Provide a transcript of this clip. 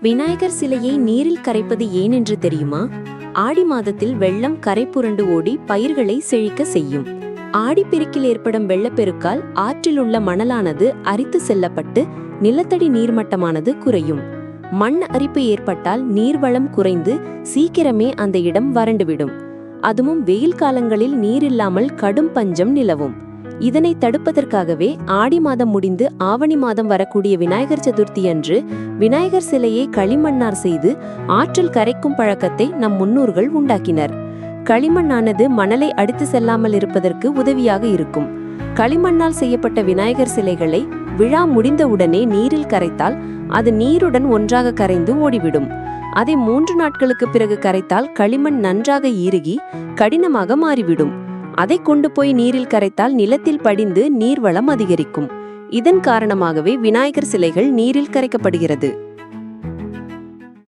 விநாயகர் சிலையை நீரில் கரைப்பது ஏன் என்று தெரியுமா? ஆடி மாதத்தில் வெள்ளம் கரை புரண்டு ஓடி பயிர்களை செழிக்க செய்யும். ஆடிப்பெருக்கில் ஏற்படும் வெள்ளப்பெருக்கால் ஆற்றில் உள்ள மணலானது அரித்து செல்லப்பட்டு நிலத்தடி நீர்மட்டமானது குறையும். மண் அரிப்பு ஏற்பட்டால் நீர்வளம் குறைந்து சீக்கிரமே அந்த இடம் வறண்டுவிடும். அதுவும் வெயில் காலங்களில் நீரில்லாமல் கடும் பஞ்சம் நிலவும். இதனை தடுப்பதற்காகவே ஆடி மாதம் முடிந்து ஆவணி மாதம் வரக்கூடிய விநாயகர் சதுர்த்தி அன்று விநாயகர் சிலையை களிமண்ணார் செய்து ஆற்றில் கரைக்கும் பழக்கத்தை நம் முன்னோர்கள் உண்டாக்கினர். களிமண்ணானது மணலை அடித்து செல்லாமல் இருப்பதற்கு உதவியாக இருக்கும். களிமண்ணால் செய்யப்பட்ட விநாயகர் சிலைகளை விழா முடிந்தவுடனே நீரில் கரைத்தால் அது நீருடன் ஒன்றாக கரைந்து ஓடிவிடும். அதை மூன்று நாட்களுக்கு பிறகு கரைத்தால் களிமண் நன்றாக இறுகி கடினமாக மாறிவிடும். அதை கொண்டு போய் நீரில் கரைத்தால் நிலத்தில் படிந்து நீர்வளம் அதிகரிக்கும். இதன் காரணமாகவே விநாயகர் சிலைகள் நீரில் கரைக்கப்படுகிறது.